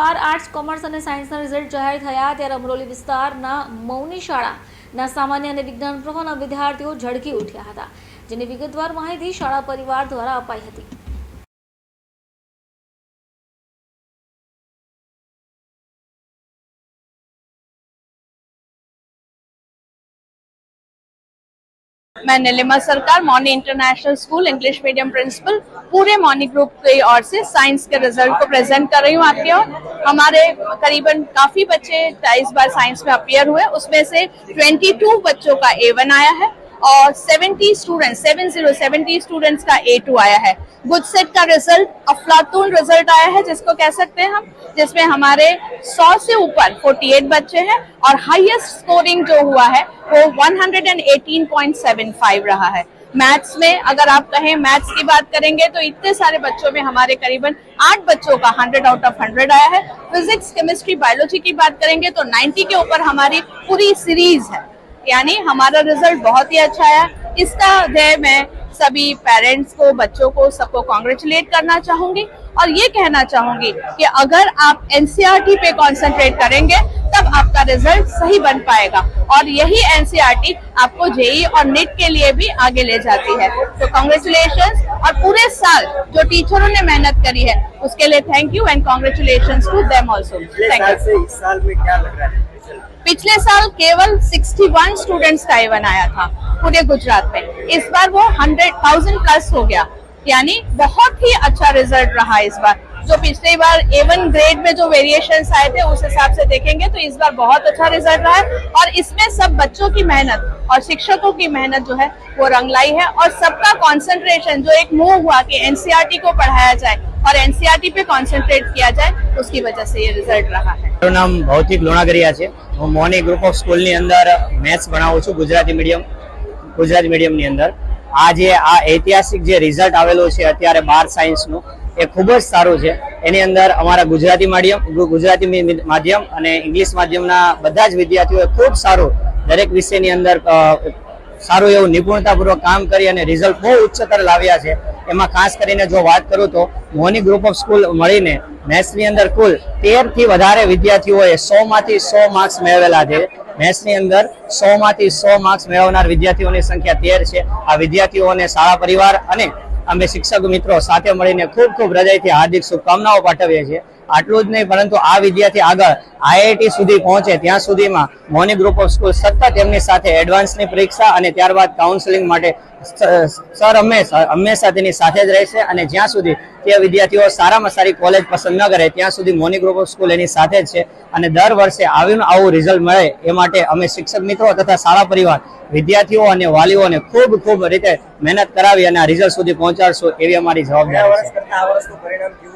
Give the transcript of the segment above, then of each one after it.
બાર arts, commerce અને સાયન્સના result જાહેર થયા ત્યારે અમરોલી વિસ્તારના મૌની શાળાના સામાન્ય અને વિજ્ઞાન પ્રવાહના વિદ્યાર્થીઓ ઝળકી ઉઠ્યા હતા, જેની વિગતવાર માહિતી શાળા પરિવાર દ્વારા અપાઈ હતી. मैं Nilima Sarkar, Mony international school English medium principal पूरे मॉनी ग्रुप की ओर से साइंस के रिज़ल्ट को प्रेजेंट कर रही हूँ आपके और हमारे करीबन काफ़ी बच्चे इस बार साइंस में अपियर हुए उसमें से 22 बच्चों का ए वन आया है। और 70 स्टूडेंट्स 70 70 स्टूडेंट्स का ए टू आया है। गुड सेट का रिज़ल्ट अफलातून रिज़ल्ट आया है, जिसको कह सकते हैं हम, जिसमें हमारे 100 से ऊपर 48 बच्चे हैं और हाईएस्ट स्कोरिंग जो हुआ है, वो 118.75 रहा है। मैथ्स में अगर आप कहें मैथ्स की बात करेंगे तो इतने सारे बच्चों में हमारे करीबन आठ बच्चों का 100 आउट ऑफ़ 100 आया है। फिजिक्स केमिस्ट्री बायोलॉजी की बात करेंगे तो 90 के ऊपर हमारी पूरी सीरीज़ है। यानी हमारा रिज़ल्ट बहुत ही अच्छा आया। इसका ध्येय मैं सभी पेरेंट्स को बच्चों को सबको कॉन्ग्रेचुलेट करना चाहूँगी और ये कहना चाहूँगी कि अगर आप एनसीईआरटी पे कंसंट्रेट करेंगे तब आपका रिज़ल्ट सही बन पाएगा। और यही एनसीईआरटी आपको जेई और नेट के लिए भी आगे ले जाती है। तो कॉन्ग्रेचुलेशन और पूरे साल जो टीचरों ने मेहनत करी है उसके लिए thank you and congratulation to them also thank you इस साल में क्या लग रहा है? पिछले साल केवल 61 स्टूडेंट्स का एवन आया था, पूरे गुजरात में। इस बार वो हंड्रेड थाउज़ेंड प्लस हो गया। यानी बहुत ही अच्छा रिज़ल्ट रहा इस बार। जो पिछली बार एवन ग्रेड में जो वेरिएशन आए थे, उस हिसाब से देखेंगे तो इस बार बहुत अच्छा रिज़ल्ट रहा है। और इसमें सब बच्चों की मेहनत और शिक्षकों की मेहनत जो है, वो रंग लाई है। और सबका कॉन्सेंट्रेशन जो एक मूव हुआ कि एनसीईआरटी को पढ़ाया जाए और एनसीईआरटी पे कंसंट्रेट किया जाए उसकी वजह से ये रिजल्ट रहा है મારું નામ ભૌતિક લુણાગરિયા છે હું મોની ગ્રુપ ઓફ સ્કૂલની અંદર મેથ્સ ભણાવું છું ગુજરાતી મીડિયમ ગુજરાતી મીડિયમની અંદર આ જે આ ઐતિહાસિક જે રિઝલ્ટ આવેલું છે અત્યારે બાર સાયન્સનું એ ખૂબ જ સારું છે એની અંદર અમારા ગુજરાતી માધ્યમ ગુ- ગુજરાતી મી- માધ્યમ અને ઇંગ્લિશ માધ્યમના બધા જ વિદ્યાર્થીઓએ ખૂબ સારું દરેક વિષયની અંદર અ, સારું એવું નિપુણતાપૂર્વક કામ કરી અને રિઝલ્ટ બહુ ઉચ્ચતર લાવ્યા છે એમાં ખાસ કરીને જો વાત કરું તો મોની ગ્રુપ ઓફ સ્કૂલ મળીને મેથ્સની અંદર કુલ તેરથી વધારે વિદ્યાર્થીઓએ સો માંથી સો માર્ક્સ મેળવેલા છે. મેથ્સની અંદર સો માંથી સો માર્ક્સ મેળવનાર વિદ્યાર્થીઓની સંખ્યા તેર છે. આ વિદ્યાર્થીઓને શાળા પરિવાર અને અમે શિક્ષક મિત્રો સાથે મળીને ખૂબ ખૂબ હૃદયથી હાર્દિક શુભકામનાઓ પાઠવીએ છીએ. આટલું જ નહીં, પરંતુ આ વિદ્યાર્થી આગળ આઈઆઈટી સુધી પહોંચે ત્યાં સુધીમાં મોની ગ્રુપ ઓફ સ્કૂલ સતત એમની સાથે એડવાન્સની પરીક્ષા અને ત્યારબાદ કાઉન્સેલિંગ માટે સર હંમેશા હંમેશા તેની સાથે જ રહેશે અને જ્યાં સુધી તે વિદ્યાર્થીઓ સારામાં સારી કોલેજ પસંદ ન કરે ત્યાં સુધી મોની ગ્રુપ ઓફ સ્કૂલ એની સાથે જ છે અને દર વર્ષે આવીને આવું રિઝલ્ટ મળે એ માટે અમે શિક્ષક મિત્રો તથા શાળા પરિવાર, વિદ્યાર્થીઓ અને વાલીઓને ખૂબ ખૂબ રીતે મહેનત કરાવી અને આ રિઝલ્ટ સુધી પહોંચાડશું એવી અમારી જવાબદારી છે.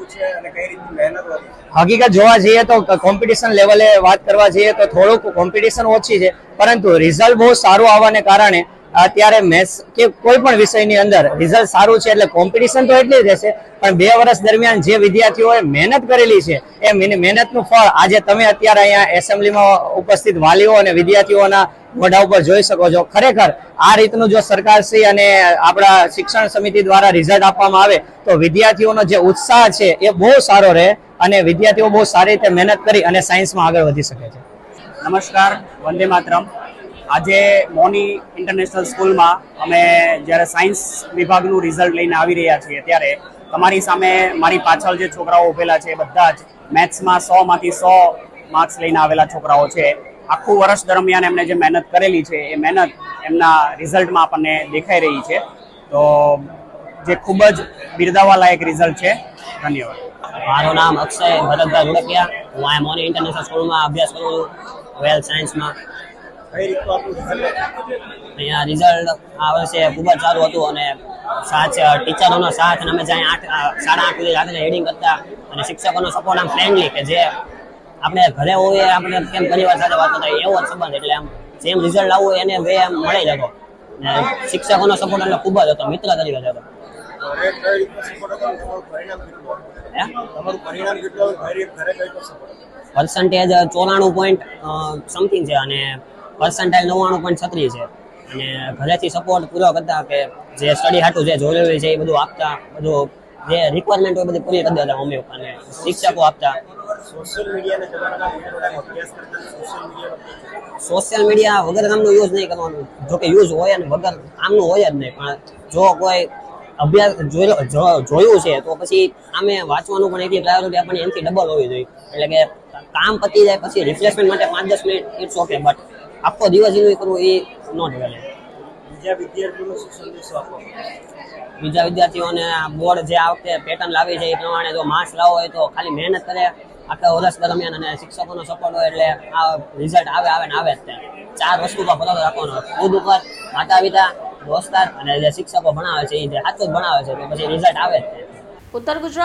હકીકત જોવા જઈએ તો કોમ્પિટિશન લેવલે વાત કરવા જઈએ તો થોડુંક કોમ્પિટિશન ઓછી છે, પરંતુ રિઝલ્ટ બહુ સારું આવવાને કારણે અત્યારે મેથ્સ કે કોઈ પણ વિષયની અંદર રિઝલ્ટ સારું છે એટલે કોમ્પિટિશન તો એટલી જ રહેશે, પણ બે વર્ષ દરમિયાન જે વિદ્યાર્થીઓએ મહેનત કરેલી છે, એ મહેનતનું ફળ આજે તમે અત્યારે અહીંયા એસેમ્બલીમાં ઉપસ્થિત વાલીઓ અને વિદ્યાર્થીઓના મોઢા ઉપર જોઈ શકો છો. ખરેખર આ રીતનું જો સરકારશ્રી અને આપણા શિક્ષણ સમિતિ દ્વારા રિઝલ્ટ આપવામાં આવે તો વિદ્યાર્થીઓનો જે ઉત્સાહ છે એ બહુ સારો રહે અને વિદ્યાર્થીઓ બહુ સારી રીતે મહેનત કરી અને સાયન્સમાં આગળ વધી શકે છે. નમસ્કાર, વંદે માતરમ. આજે મોની ઇન્ટરનેશનલ સ્કૂલમાં અમે જ્યારે સાયન્સ વિભાગનું રિઝલ્ટ લઈને આવી રહ્યા છીએ ત્યારે તમારી સામે મારી પાછળ જે છોકરાઓ ઉભેલા છે બધા જ મેથ્સમાં સો માંથી સો માર્ક્સ લઈને આવેલા છોકરાઓ છે. આખું વર્ષ દરમિયાન એમને જે મહેનત કરેલી છે, એ મહેનત એમના રિઝલ્ટમાં આપણને દેખાઈ રહી છે. તો જે ખૂબ જ બિરદાવાલાયક રિઝલ્ટ છે, ધન્યવાદ. મારું નામ અક્ષય ભરતભાઈ ધોળકિયા હું આ મોની ઇન્ટરનેશનલ સ્કૂલમાં અભ્યાસ કરું છું ટ્વેલ્થ સાયન્સમાં. અહીંયા રિઝલ્ટ આ વર્ષે ખૂબ જ સારું હતું અને સાથ, ટીચરોનો સાથ અને અમે જ્યાં આઠ, સાડા આઠ સુધી રાત્રે હેડિંગ કરતા અને શિક્ષકોનો સપોર્ટ આમ ફ્રેન્ડલી કે જે આપણે ઘરે હોઈએ, આપણે કેમ પરિવાર સાથે વાત કરતા એવો જ સંબંધ એટલે આમ જેમ રિઝલ્ટ લાવવું એને વે એમ મળી જતો. શિક્ષકોનો સપોર્ટ એટલે ખૂબ જ હતો, મિત્ર તરીકે હતો? પર્સન્ટેજ ચોરાણું પોઈન્ટ સમથિંગ છે અને પર્સન્ટેજ નવ્વાણું પોઈન્ટ છત્રીસ છે. અને ઘરેથી સપોર્ટ પૂરો કરતા કે જે સ્ટડી હાટું જે જોયેલું છે એ બધું આપતા, બધું જે રિક્વાયરમેન્ટ હોય બધી પૂરી કરી દેતા મમ્મી પપ્પાને શિક્ષકો આપતા. સોશિયલ મીડિયા વગર કામનું યુઝ નહીં કરવાનું. જો કે યુઝ હોય અને વગર કામનું હોય જ નહીં પણ જો કોઈ અભ્યાસ જોયું છે તો પછી આમે વાંચવાનું પણ એટલી પ્રાયોરિટી આપણને એમથી ડબલ હોવી જોઈએ. એટલે કે કામ પતી જાય પછી રિફ્રેશમેન્ટ માટે પાંચ દસ મિનિટ ઇટ્સ ઓકે બટ આખો દિવસ એનું કરવું એ નોટ વેલે બીજા વિદ્યાર્થીઓને શું સંદેશો આપો? બીજા વિદ્યાર્થીઓને બોર્ડ જે આ વખતે પેટર્ન લાવી છે એ પ્રમાણે જો માર્ક્સ લાવો હોય તો ખાલી મહેનત કરે. આખા વર્ષ દરમિયાન અને શિક્ષકોનો સપોર્ટ હોય એટલે આ રિઝલ્ટ આવે આવે ને આવે જ તે ચાર વસ્તુ પર ભરોસો રાખવાનો ખુદ ઉપર માતા, પિતા, દોસ્તાર અને જે શિક્ષકો ભણાવે છે એ સાચું જ ભણાવે છે પછી રિઝલ્ટ આવે જ ઉત્તર ગુજરાત